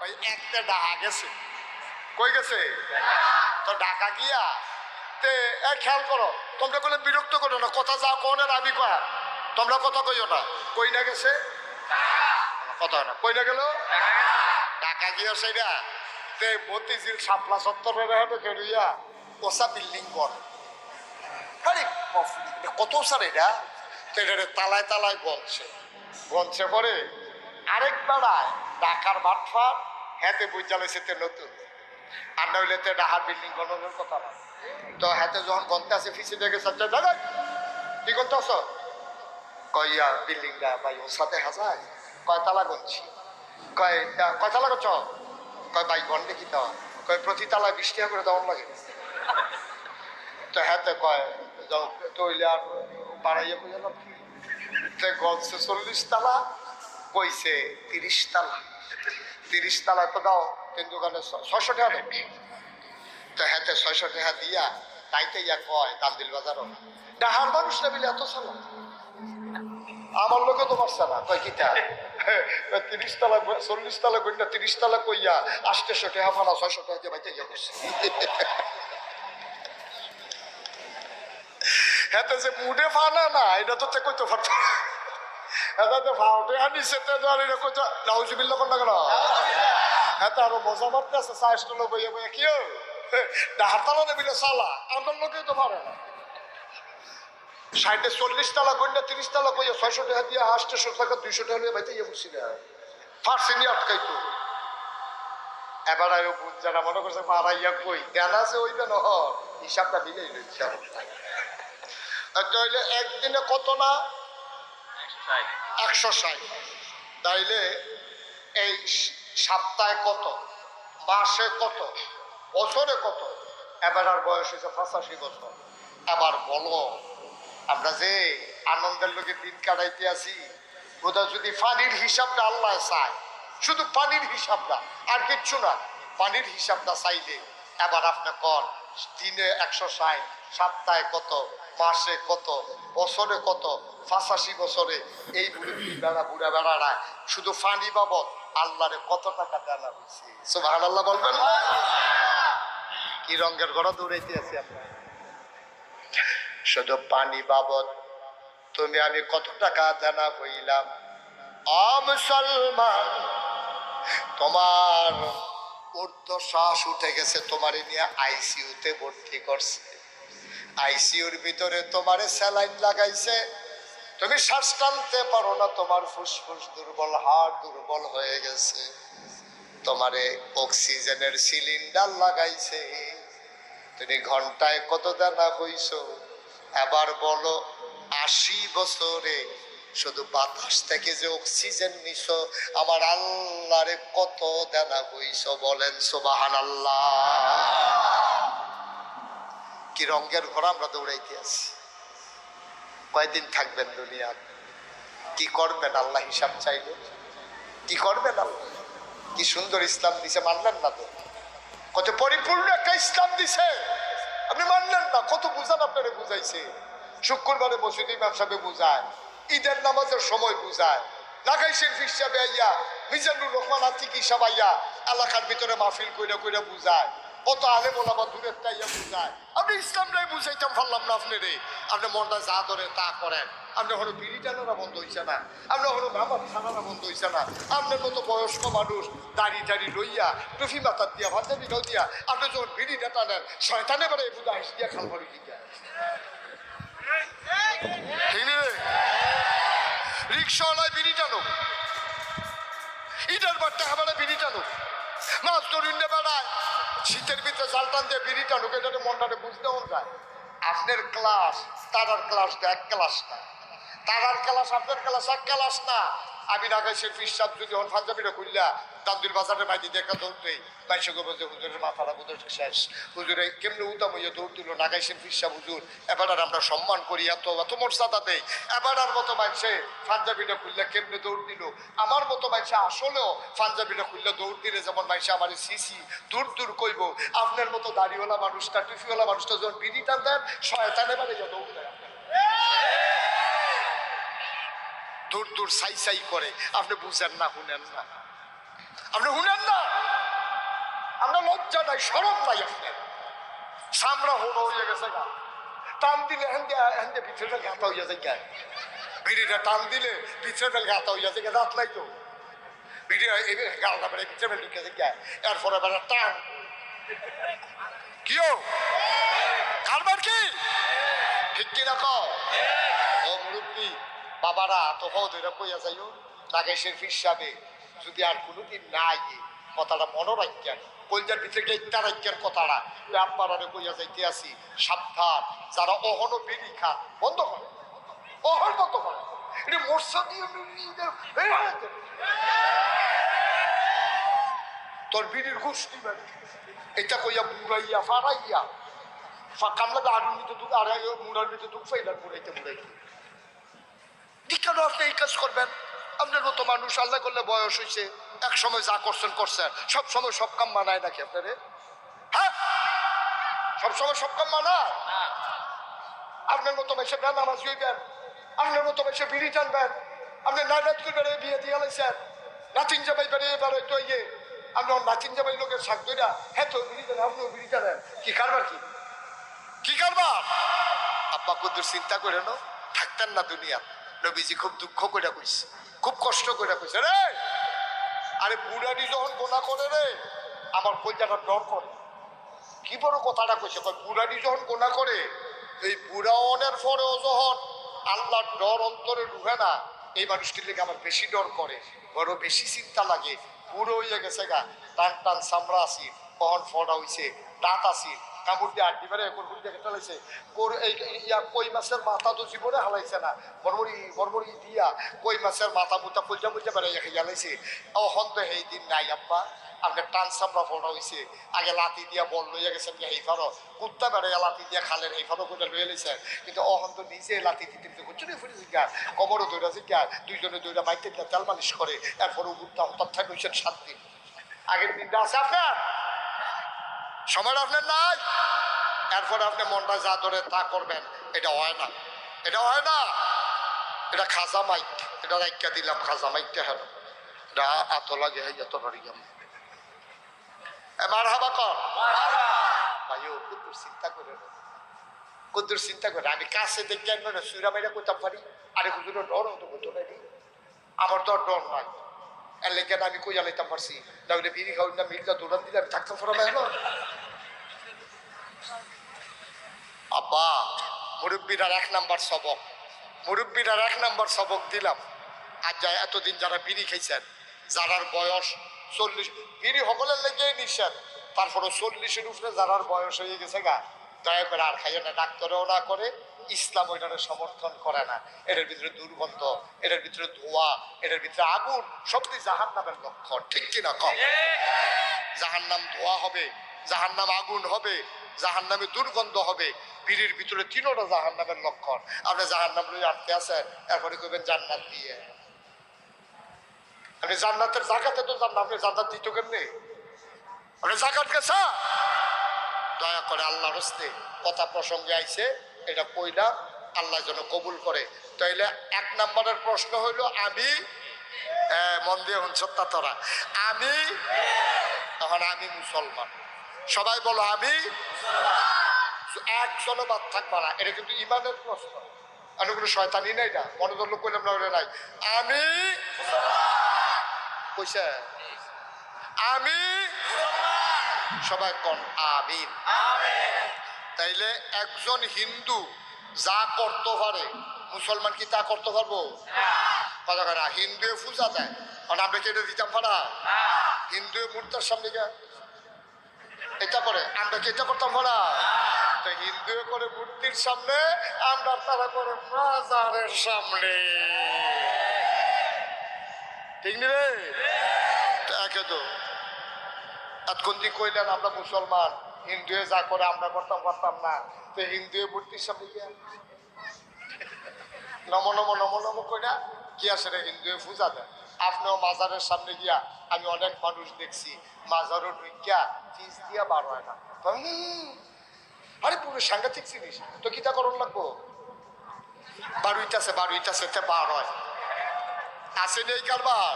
ওই একটা ডাহা গেছে। কই গেছে? তো ঢাকা গিয়া, তে, এ, খেয়াল করো, তোমরা কোনো বিরক্ত করো না, কথা যা কোন আমি কয়া। তোমরা কথা কইও না। কই না গেছে? কথা না। কই না গেল? ঢাকা গিয়া সেইটা তে, মতিঝিল শাপলা সত্তরের হেঁটে কেড়িয়া ওসা বিল্ডিং কর আরে কত সার এটা? তো, এটা তালায় তালায় গলছে গলছে পরে আরেক বেড়ায়, ঢাকার বাটফার হ্যাতে বুঝালেছে তে নতুন। আর না হইলে তে ঢাকার বিল্ডিং গণনের কথা না। তো হাতে যখন গন্তে আছে, ফিসে দেখে সবচে দাদা, কি করতে আস কইয়া বিল্ডিংটা ভাই, ওর সাথে হাজায় কয়, তালা গনছি। কয় কয় তালা করছ? কয়, ভাই গন্ডে কি দেওয়া কয়, প্রতি তালায় বিশ টাকা করে দেওয়ার লাগে। তো হ্যাঁ তো কয়, যাও তৈলে আর বাড়াইয়া কইয়া লাভ কি? গলছে চল্লিশ তালা কইছে তিরিশ তালা। তিরিশ তালা তো দাও, তিন দোকানে ছয়শো টাকা দেব তো হাতে ছয়শো টাকা দিয়া তাইতে ইয়া কয় কান্দিল বাজারও। ডাহার মানুষ না বিলে এত সালা? আমার লোকে তোমার সালা কয়, কিতা? তিরিশ তালা চল্লিশ তালা কইনা তিরিশ তালা কইয়া আষ্টশো টাকা ফানা ছয়শো টাকা দিয়ে বাইতে ইয়া করছে। হেতে যে মুডে ফানা না, এটা তো তে কইতে পারতো হেতে তো ফাউটে আনিছে তে ধর এটা কইতো নাউজুবিল্লাহ কোন? কেন হেতে আরও মজা মারতে আছে সাইজটা লোক বইয়ে বইয়ে, কি ডাহার তালা নেবিলে সালা আমার লোকেই তো পারে না। ষাটে চল্লিশ তালা গন্ডা, তিরিশ তালা কইয়া ছয়শো টাকা দিয়ে আটশো টাকা, দুইশো টাকা নিয়ে বাইতে ইয়ে বুঝছি না। ফার্সিনি আটকাইতো। এবার আয়ো বুঝ মনে করছে, মারাইয়া কই, দেন আছে ওই হর হিসাবটা মিলেই রয়েছে তাইলে একদিনে কত না? একশো ষাট। তাইলে এই সপ্তাহে কত? মাসে কত? বছরে কত? এবার আর বয়স হয়েছে পঁচাশি বছর। এবার বলো, আমরা যে আনন্দের লোকে দিন কাটাইতে আছি ওটা যদি পানির হিসাবটা আল্লাহ চায়, শুধু পানির হিসাবটা, আর কিচ্ছু না, পানির হিসাবটা চাইলে, এবার আপনি কর দিনে একশো ষাট, সপ্তাহে কত, মাসে কত, বছরে কত, পঁচাশি বছরে এই বুড়ি বেড়া বুড়া বেড়ারা শুধু ফানি বাবদ আল্লাহরে কত টাকা দেওয়া হয়েছে সুবাহ আল্লাহ বলবেন? কি রঙের ঘোড়া দৌড়াইতে আছি আপনার শুধু পানি বাবদ, তুমি আমি কত টাকা দেনা হইলাম? মুসলমান, তোমার ঊর্ধ্ব শ্বাস উঠে গেছে তোমারে নিয়ে আইসিইউতে ভর্তি করছে। আইসিইউর ভিতরে তোমারে স্যালাইন লাগাইছে। তুমি শ্বাস টানতে পারো না, তোমার ফুসফুস দুর্বল, হাড় দুর্বল হয়ে গেছে। তোমারে অক্সিজেনের সিলিন্ডার লাগাইছে। তুমি ঘন্টায় কত দানা হইছ এবার বলো, আশি বছরে শুধু বাতাস থেকে যে অক্সিজেন নিছ, আমার আল্লাহরে কত দানা হইছ বলেন সোবাহান আল্লাহ কি রঙের ঘোড়া আমরা দৌড়াইতে আছি? কয়দিন থাকবেন দুনিয়া? কি করবেন আল্লাহ হিসাব চাইলে? কি করবেন আল্লাহ? কি সুন্দর ইসলাম দিছে, মানলেন না তো? কত পরিপূর্ণ একটা ইসলাম দিছে। আপনি মানলেন না, কত বুঝান আপনারা বুঝাইছে। শুক্রবারে মসজিদ সাহেব বুঝায়। ঈদের নামাজের সময় বুঝায় লাগাইছেন হিসাবে আইয়া মিজানুর রহমান আতিক হিসাব আইয়া এলাকার ভিতরে মাহফিল কইরা কইরা বুঝায় কত আলে বলাবা দূরের তাইয়া বুঝায় আপনি ইসলামটাই বুঝাইতাম পারলাম না আপনি রে আপনি মনটা যা ধরে তা করেন আপনি হলো বিড়ি টানারা বন্ধ হইছে না আপনি হলো বাবার ছানারা বন্ধ হইছে না আপনার মতো বয়স্ক মানুষ দাড়ি টাড়ি লইয়া টুফি মাথার দিয়া ভাজাবি গাও দিয়া আপনি যখন বিড়িটা টানেন শয়তানে বেড়ে বুঝা হাসি দিয়া খাল ভরি ঠিক রিক্সাওয়ালায় বিড়ি টানো। ইটার বাট্টা খাবারে বিড়ি টানো। মাছ ধরিনে বেড়ায়। শীতের ভিতরে জাল টান দিয়ে বিড়ি টানো এটা বুঝতে মন যায়। আপনার ক্লাস, তারার ক্লাস এক ক্লাস না। তারার ক্লাস, আপনার ক্লাস এক ক্লাস না। আমি নাগাইশের পিসাব যদি হন, পাঞ্জাবিটা খুললা দান্দুল বাজারে মাইতি দেখা ধরতে বাইশে গো বলছে, হুজুরের মাথাটা হুজুর শেষ। হুজুরে কেমনে উতাম হইয়া দৌড় দিল নাগাইশের পিসাব হুজুর। এবার আর আমরা সম্মান করি, এত এত মর্যাদা দেই। এবার আর মতো মানুষে পাঞ্জাবিটা খুললে কেমনে দৌড় দিল? আমার মতো মানুষে আসলেও পাঞ্জাবিটা খুললে দৌড় দিলে যেমন মানুষে আমার সিসি, দূর দূর কইব। আপনার মতো দাড়িওয়ালা মানুষটা টিফিওয়ালা মানুষটা যখন বিড়ি টান দেন শয়তানে বাড়ি যা দৌড় দেয়। দূর দূর সাই সাই করে। আপনি বুঝেন না, শুনেন না। আপনি শুনেন না? আপনার লজ্জা নাই সরম নাই আপনার। সামরা হলো হয়ে গেছে গা। টান দিলে হেন্দে হেন্দে পিছনে ঘাতা হইয়া যায় গা। বিড়িটা টান দিলে পিছনে ঘাতা হইয়া যায় রাত নাই তো। বিড়ি গালটা বেড়ে পিছনে ঢুকে যায় গা। এরপরে বেড়া টান। কিও? কারবার কি? ঠিক কি রাখো ও মুরব্বী। বাবারা তোফাও ধরে কইয়া যাইও, নাগেশের হিসাবে যদি আর কোনোদিন না আইয়ে, কথাটা মনে রাখেন কলজার ভিতরে গেইতা রাখেন কথাটা আপনারা কইয়া যাইতে আসি, সাবধান, যারা অহন বিড়ি খান, বন্ধ করে। অহন বন্ধ করে। এটা মোর্শা দিয়ে তোর বিড়ির ঘুষ দিবেন এটা কইয়া বুড়াইয়া ফাড়াইয়া কামলা আড়ুর ভিতরে দুঃখ আর মুড়ার ভিতরে দুঃখ ফাইলার মুড়াইতে মুড়াইতে। কেন আপনি এই কাজ করবেন? আপনার মতো মানুষ আল্লাহ করলে বয়স হয়েছে এক সময় যা করছেন করছেন সব সময় সব কাম মানায় নাকি আপনারে? হ্যাঁ? সব সময় সব কাম মানায়? আপনার মতো বেশে নামাজ হইবেন আপনার মতো বেশে বিড়ি টানবেন আপনি নাইনাত করবেন, এই বিয়ে দিয়ে লাইছেন। নাতিন জামাই বেড়ে এবার তো ইয়ে আপনি নাতিন জামাই লোকের শাক দইরা হ্যাঁ তো বিড়ি টানেন, আপনিও বিড়ি টানেন। কি কারবার কি? কি কারবার? আব্বা কুদ্দুর চিন্তা করে নো থাকতেন না দুনিয়া নবীজি খুব দুঃখ করে কইছে, খুব কষ্ট করে কইছে, রে! আরে বুড়ানি যখন গোনা করে রে, আমার কলজাটা ডর করে। কি বড় কথাটা কইছে, কয় বুড়ানি যখন গোনা করে, এই বুড়াওনের পরেও যখন আল্লাহর ডর অন্তরে ঢুকে না, এই মানুষটির লেগে আমার বেশি ডর করে, বড় বেশি চিন্তা লাগে। বুড়ো হইয়া গেছে গা, টান টান চামড়া আসি কখন ফড়া হইছে, দাঁত আসি কামড় দিয়ে আড্ডি মেরে এখন ঘুরতে গেছে লাইছে কোর এই ইয়া কই মাছের মাথা তো জীবনে হালাইছে না। বরবরি বরবরি দিয়া কই মাছের মাথা মুথা পুলজা পুলজা বেড়ে খাইয়া লাইছে ও হন্দ এই দিন নাই আব্বা। আপনার টান চামড়া ফোড়া হইছে আগে লাতি দিয়া বল লইয়া গেছেন কি হেইফারও কুত্তা বেড়ে লাতি দিয়া খালেন হেইফারও করে লইয়া লইছে কিন্তু অহন তো নিজে লাতি দিতে দিতে চুরি ফুরি জিজ্ঞা কবরও দৌড়া জিজ্ঞা দুইজনে দৌড়া বাইতে দিয়া তেল মালিশ করে এরপরে উঠতে হঠাৎ থাকে হইছেন সাত দিন। আগের দিনটা আছে আপনার? সময়টা আপনার নাই? এরপরে আপনি মনটা যা ধরে তা করবেন। এটা হয় না। এটা হয় না। এটা খাজা মাইক। এটা রাইকা দিলাম, খাজা মাইকটা হেন। এটা এত লাগে এত ধরিয়াম মার হাবা কর। ভাইও কুদ্দুর চিন্তা করে। কুদ্দুর চিন্তা করে। আমি কাছে দেখে আনব না সুইরা মাইরা করতাম পারি। আরে, হুজুরের ডর হতো না আমার তো ডর নাই। এর লেগে আমি কই জ্বালাইতাম পারছি। ওইটা বিড়ি খাওয়াই না মিলটা দৌড়ান দিলে আমি থাকতাম ফোরা না আব্বা মুরব্বীরার এক নাম্বার সবক। মুরব্বীরার এক নাম্বার সবক দিলাম। আর যা, এতদিন যারা বিড়ি খেয়েছেন যারার বয়স চল্লিশ, বিড়ি সকলের লেগে নিষেধ। তারপরে চল্লিশের উপরে যারার বয়স হয়ে গেছে গা। দয়া করে আর খাইয়ে না ডাক্তারেও না করে, ইসলাম ওইটারে সমর্থন করে না। এটার ভিতরে দুর্গন্ধ, এটার ভিতরে ধোয়া, এটার ভিতরে আগুন সবটি জাহান নামের লক্ষণ, ঠিক কিনা কম? জাহান নাম ধোয়া হবে জাহান নাম আগুন হবে জাহান নামে দুর্গন্ধ হবে বিড়ির ভিতরে তিনোটা জাহান নামের লক্ষণ। আপনি জাহান নাম লই আটকে আছেন, এরপরে কইবেন জান্নাত দিয়ে। আপনি জান্নাতের জাকাতে তো জান আপনি জান্নাত দিত কেমনি? আপনি জাকাত গেছা দয়া করে আল্লাহ রস্তে কথা প্রসঙ্গে আইছে, এটা কইলা আল্লাহ যেন কবুল করে। তাইলে এক নম্বরের প্রশ্ন হইল, আমি? মন দিয়ে শুনছ তা তোরা। আমি? তখন আমি মুসলমান। সবাই বলো, আমি? একজনও বাদ থাকবা না। এটা কিন্তু ইমানের প্রশ্ন। আমি কোনো শয়তানি নাই না। মনে ধরলো কইলাম না নাই। আমি? কইছে? আমি? সবাই কন, আমিন। তাইলে একজন হিন্দু যা করতে পারে, মুসলমান কি তা করতে পারব? কথা কয় না, হিন্দুয়ে পূজা দেয়। কারণ দিতাম পারা? হিন্দু মূর্তার সামনে এটা করে, আমরা কি এটা করতাম পারা? তো হিন্দু করে মূর্তির সামনে, আমরা তারা করে মাজারের সামনে। ঠিক নি একে তো এতক্ষণ কইলেন, আমরা মুসলমান। হিন্দুয়ে যা করে, আমরা করতাম পারতাম না। তো হিন্দুয়ে মূর্তির সামনে গিয়া নম নম নম নম কইরা কি আসে রে হিন্দুয়ে পূজা দেয় আপনিও মাজারের সামনে গিয়া, আমি অনেক মানুষ দেখছি, মাজারও ঢুকিয়া ফিস দিয়া বার হয় না। আরে পুরো সাংঘাতিক জিনিস, তো কিতা করণ লাগবো? বারুইটাছে বারুইটাছে তে বার হয়। আছে নেই কারবার?